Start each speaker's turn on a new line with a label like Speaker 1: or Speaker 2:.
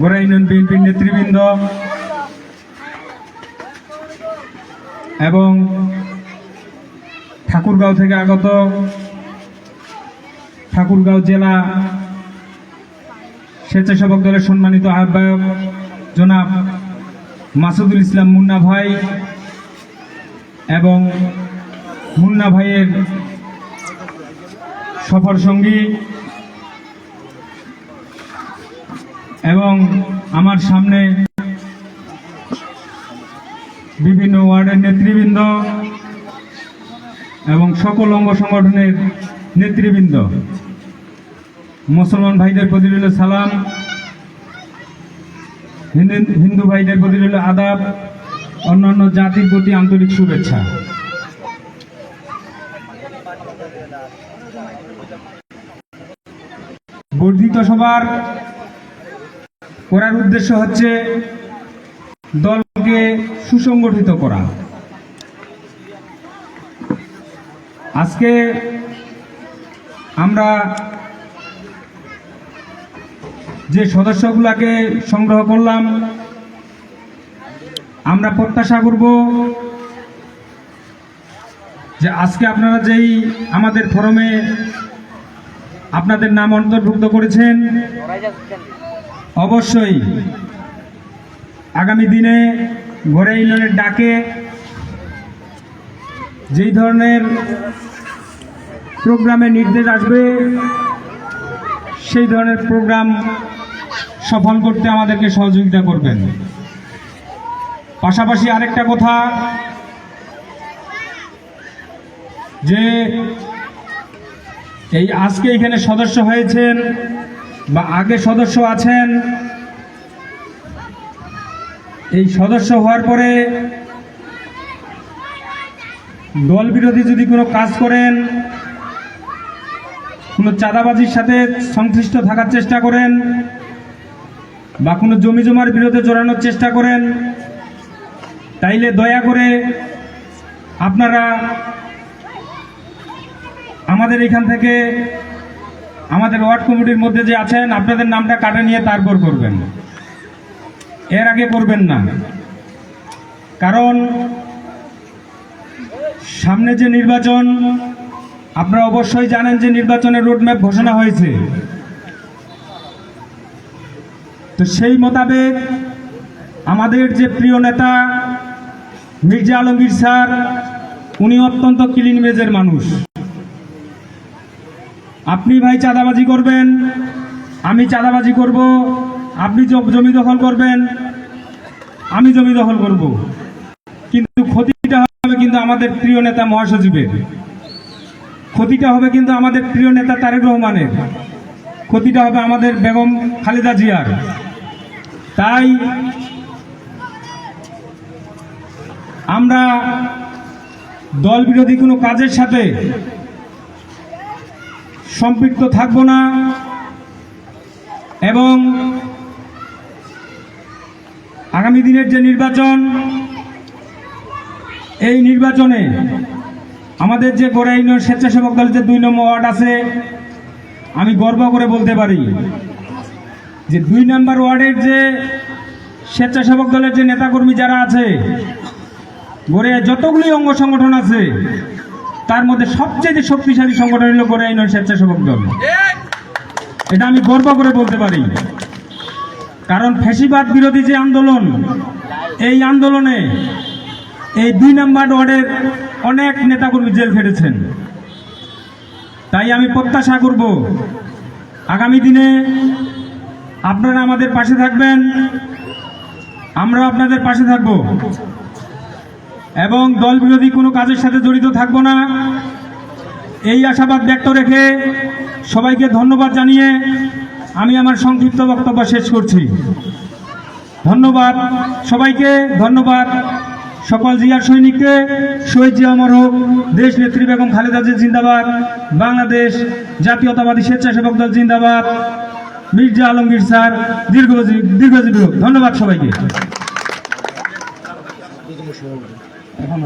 Speaker 1: গোড়া ইউনিয়ন বিএনপির নেতৃবৃন্দ। এবং ঠাকুরগাঁও থেকে আগত ঠাকুরগাঁও জেলা স্বেচ্ছাসেবক দলের সম্মানিত আহ্বায়ক জনাব মাসুদুল ইসলাম মুন্না ভাই এবং মুন্না ভাইয়ের সফর সঙ্গী এবং আমার সামনে বিভিন্ন ওয়ার্ডের নেতৃবৃন্দ এবং সকল অঙ্গ সংগঠনের নেতৃবৃন্দ, মুসলমান ভাইদের প্রতি রইল সালাম, হিন্দু- ভাইদের প্রতি রইল আদাব, অন্যান্য জাতির প্রতি আন্তরিক শুভেচ্ছা। বর্ধিত সভার করার উদ্দেশ্য হচ্ছে দলকে সুসংগঠিত করা। আজকে আমরা যে সদস্যগুলাকে সংগ্রহ করলাম, আমরা প্রত্যাশা করব যে আজকে আপনারা যেই আমাদের ফরমে আপনাদের নাম অন্তর্ভুক্ত করেছেন অবশ্যই আগামী দিনে ঘরে ইউনিয়নের ডাকে যেই ধরনের প্রোগ্রামে নির্দেশ আসবে, সেই ধরনের প্রোগ্রাম সফল করতে আমাদেরকে সহযোগিতা করবেন। পাশাপাশি আরেকটা কথা, যে এই আজকে এখানে সদস্য হয়েছেন বা আগে সদস্য আছেন? এই সদস্য হওয়ার পরে দল বিরোধী যদি কোনো কাজ করেন, কোনো চাঁদাবাজির সাথে সংশ্লিষ্ট থাকার চেষ্টা করেন, বা কোনো জমি জমার বিরুদ্ধে জড়ানোর চেষ্টা করেন, তাইলে দয়া করে আপনারা আমাদের এখান থেকে আমাদের ওয়ার্ড কমিটির মধ্যে যে আছেন, আপনাদের নামটা কাটে নিয়ে তারপর করবেন। এর আগে করবেন না। কারণ সামনে যে নির্বাচন, আপনারা অবশ্যই জানেন যে নির্বাচনের রোডম্যাপ ঘোষণা হয়েছে। তো সেই মোতাবেক আমাদের যে প্রিয় নেতা, মির্জা আলমগীর স্যার, উনি অত্যন্ত ক্লিন মেজের মানুষ। আপনি ভাই চাঁদাবাজি করবেন, আমি চাঁদাবাজি করব, আপনি জমি দখল করবেন, আমি জমি দখল করব। কিন্তু ক্ষতিটা হবে কিন্তু আমাদের প্রিয় নেতা মহাসচিবের। ক্ষতিটা হবে কিন্তু আমাদের প্রিয় নেতা তারেক রহমানের। ক্ষতিটা হবে আমাদের বেগম খালেদা জিয়ার। তাই আমরা দল বিরোধী কোনো কাজের সাথে সম্পৃক্ত থাকব না। এবং আগামী দিনের যে নির্বাচন, এই নির্বাচনে আমাদের যে গোড়া ইউনিয়ন স্বেচ্ছাসেবক দলের যে দুই নম্বর ওয়ার্ড আছে, আমি গর্ব করে বলতে পারি যে দুই নম্বর ওয়ার্ডের যে স্বেচ্ছাসেবক দলের যে নেতাকর্মী যারা আছে গড়ে যতগুলি অঙ্গ সংগঠন আছে তার মধ্যে সবচেয়ে শক্তিশালী সংগঠন হলো ইউনিয়ন স্বেচ্ছাসেবক দল। এটা আমি গর্ব করে বলতে পারি। কারণ ফ্যাসিবাদ বিরোধী যে আন্দোলন, এই আন্দোলনে এই দুই নম্বর ওয়ার্ডের অনেক নেতাকর্মী জেল খেটেছেন। তাই আমি প্রত্যাশা করব, আগামী দিনে আপনারা আমাদের পাশে থাকবেন আমরা আপনাদের পাশে থাকব। এবং দল বিরোধী কোনো কাজের সাথে জড়িত থাকব না। এই আশাবাদ ব্যক্ত রেখে সবাইকে ধন্যবাদ জানিয়ে আমি আমার সংক্ষিপ্ত বক্তব্য শেষ করছি। ধন্যবাদ সবাইকে, ধন্যবাদ সকল জিয়ার সৈনিককে, শহীদ জিয়া অমর হোক দেশ নেত্রী বেগম খালেদা জিয়া জিন্দাবাদ, বাংলাদেশ জাতীয়তাবাদী স্বেচ্ছাসেবক দল জিন্দাবাদ, মির্জা আলমগীর স্যার, দীর্ঘজীবী দীর্ঘজীবী হোক। ধন্যবাদ সবাইকে। এখন